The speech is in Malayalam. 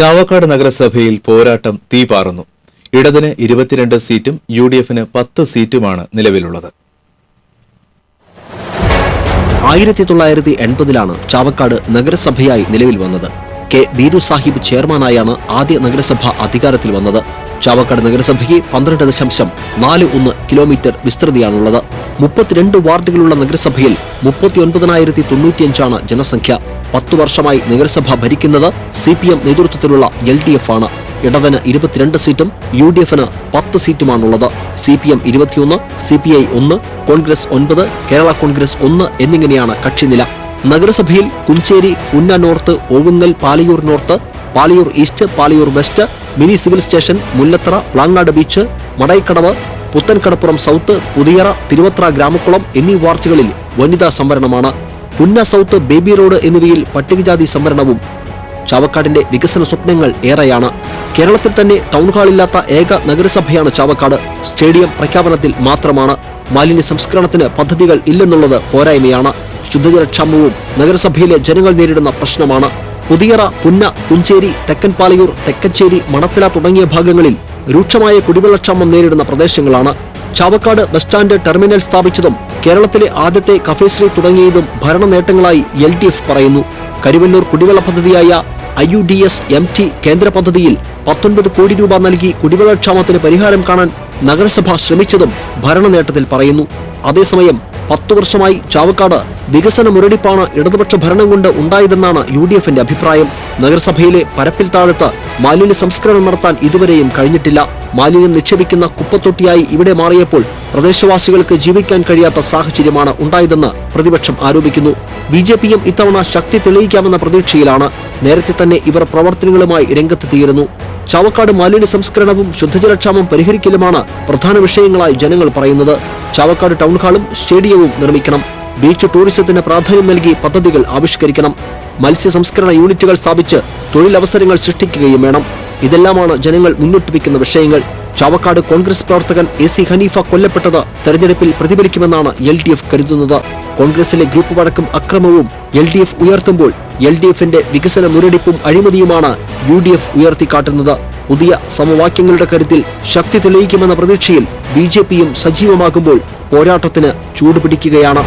ചാവക്കാട് നഗരസഭയിൽ പോരാട്ടം തീപാറുന്നു. ഇടതിന് ഇരുപത്തിരണ്ട് സീറ്റും യു ഡി എഫിന് പത്ത് സീറ്റുമാണ് നിലവിലുള്ളത്. ആയിരത്തി തൊള്ളായിരത്തി എൺപതിലാണ് ചാവക്കാട് നഗരസഭയായി നിലവിൽ വന്നത്. കെ ബീരു സാഹിബ് ചെയർമാനായാണ് ആദ്യ നഗരസഭ അധികാരത്തിൽ വന്നത്. ചാവക്കാട് നഗരസഭയ്ക്ക് പന്ത്രണ്ട് ദശാംശം നാല് ഒന്ന് കിലോമീറ്റർ വിസ്തൃതിയാണുള്ളത്. മുപ്പത്തിരണ്ട് വാർഡുകളുള്ള നഗരസഭയിൽ മുപ്പത്തിയൊൻപതിനായിരത്തി തൊണ്ണൂറ്റിയഞ്ചാണ് ജനസംഖ്യ. പത്തു വർഷമായി നഗരസഭ ഭരിക്കുന്നത് സി പി എം നേതൃത്വത്തിലുള്ള എൽ ഡി എഫ് ആണ്. ഇടവന് ഇരുപത്തിരണ്ട് സീറ്റും യു ഡി എഫിന് പത്ത് സീറ്റുമാണുള്ളത്. സി പി എം ഇരുപത്തിയൊന്ന് സി പി ഐ ഒന്ന് കോൺഗ്രസ് ഒൻപത് കേരള കോൺഗ്രസ് ഒന്ന് എന്നിങ്ങനെയാണ് കക്ഷിനില. നഗരസഭയിൽ കുഞ്ചേരി ഉന്ന north Ovungal Palayoor north Palayoor east Paliyoor west mini civil station Mullathara Plangad beach Madaikkadavu Puthankadappuram south Puthiyara Thiruvathra Gramakkulam എന്നീ വാർഡുകളിൽ വനിതാ സംവരണമാണ്. പുന്ന സൗത്ത് ബേബി റോഡ് എന്നിവയിൽ പട്ടികജാതി സംവരണവും ചാവക്കാടിന്റെ വികസന സ്വപ്നങ്ങൾ ഏറെയാണ്. കേരളത്തിൽ തന്നെ ടൗൺ ഹാളില്ലാത്ത ഏക നഗരസഭയാണ് ചാവക്കാട്. സ്റ്റേഡിയം പ്രഖ്യാപനത്തിൽ മാത്രമാണ്. മാലിന്യ സംസ്കരണത്തിന് പദ്ധതികൾ ഇല്ലെന്നുള്ളത് പോരായ്മയാണ്. ശുദ്ധജലക്ഷാമവും നഗരസഭയിലെ ജനങ്ങൾ നേരിടുന്ന പ്രശ്നമാണ്. പുതിയറ പുന്ന പുഞ്ചേരി തെക്കൻ പാലയൂർ തെക്കച്ചേരി മണത്തില തുടങ്ങിയ ഭാഗങ്ങളിൽ രൂക്ഷമായ കുടിവെള്ളക്ഷാമം നേരിടുന്ന പ്രദേശങ്ങളാണ്. ചാവക്കാട് ബസ് സ്റ്റാൻഡ് ടെർമിനൽ സ്ഥാപിച്ചതും കേരളത്തിലെ ആദ്യത്തെ കഫേശ്രീ തുടങ്ങിയതും ഭരണ നേട്ടങ്ങളായി എൽ ഡി എഫ് പറയുന്നു. കരുവന്നൂർ കുടിവെള്ള പദ്ധതിയായ I U D S M T കേന്ദ്ര പദ്ധതിയിൽ പത്തൊൻപത് കോടി രൂപ നൽകി കുടിവെള്ളക്ഷാമത്തിന് പരിഹാരം കാണാൻ നഗരസഭ ശ്രമിച്ചതും ഭരണ നേട്ടത്തിൽ പറയുന്നു. അതേസമയം പത്തു വർഷമായി ചാവക്കാട് വികസന മുരടിപ്പാണ് ഇടതുപക്ഷ ഭരണം കൊണ്ട് ഉണ്ടായതെന്നാണ് യു ഡി എഫിന്റെ അഭിപ്രായം. നഗരസഭയിലെ പരപ്പിൽ താഴത്ത് മാലിന്യ സംസ്കരണം നടത്താൻ ഇതുവരെയും കഴിഞ്ഞിട്ടില്ല. മാലിന്യം നിക്ഷേപിക്കുന്ന കുപ്പത്തൊട്ടിയായി ഇവിടെ മാറിയപ്പോൾ പ്രദേശവാസികൾക്ക് ജീവിക്കാൻ കഴിയാത്ത സാഹചര്യമാണ് ഉണ്ടായതെന്ന് പ്രതിപക്ഷം ആരോപിക്കുന്നു. ബി ജെ പിയും ഇത്തവണ ശക്തി തെളിയിക്കാമെന്ന പ്രതീക്ഷയിലാണ് നേരത്തെ തന്നെ ഇവർ പ്രവർത്തനങ്ങളുമായി രംഗത്തെത്തിയിരുന്നു. ചാവക്കാട് മാലിന്യ സംസ്കരണവും ശുദ്ധജലക്ഷാമം പരിഹരിക്കലുമാണ് പ്രധാന വിഷയങ്ങളായി ജനങ്ങൾ പറയുന്നത്. ചാവക്കാട് ടൗൺ ഹാളും സ്റ്റേഡിയവും നിർമ്മിക്കണം. ബീച്ച് ടൂറിസത്തിന് പ്രാധാന്യം നൽകി പദ്ധതികൾ ആവിഷ്കരിക്കണം. മത്സ്യ സംസ്കരണ യൂണിറ്റുകൾ സ്ഥാപിച്ച് തൊഴിലവസരങ്ങൾ സൃഷ്ടിക്കുകയും വേണം. ഇതെല്ലാമാണ് ജനങ്ങൾ മുന്നോട്ട് വയ്ക്കുന്ന വിഷയങ്ങൾ. ചാവക്കാട് കോൺഗ്രസ് പ്രവർത്തകൻ എ സി ഹനീഫ കൊല്ലപ്പെട്ടത് തെരഞ്ഞെടുപ്പിൽ പ്രതിഫലിക്കുമെന്നാണ് എൽ ഡി എഫ് കരുതുന്നത്. കോൺഗ്രസിലെ ഗ്രൂപ്പ് വഴക്കും അക്രമവും എൽ ഡി എഫ് ഉയർത്തുമ്പോൾ എൽ ഡി എഫിന്റെ വികസന മുരടിപ്പും അഴിമതിയുമാണ് യു ഡി എഫ് ഉയർത്തിക്കാട്ടുന്നത്. പുതിയ സമവാക്യങ്ങളുടെ കരുത്തിൽ ശക്തി തെളിയിക്കുമെന്ന പ്രതീക്ഷയിൽ ബി സജീവമാകുമ്പോൾ പോരാട്ടത്തിന് ചൂടുപിടിക്കുകയാണ്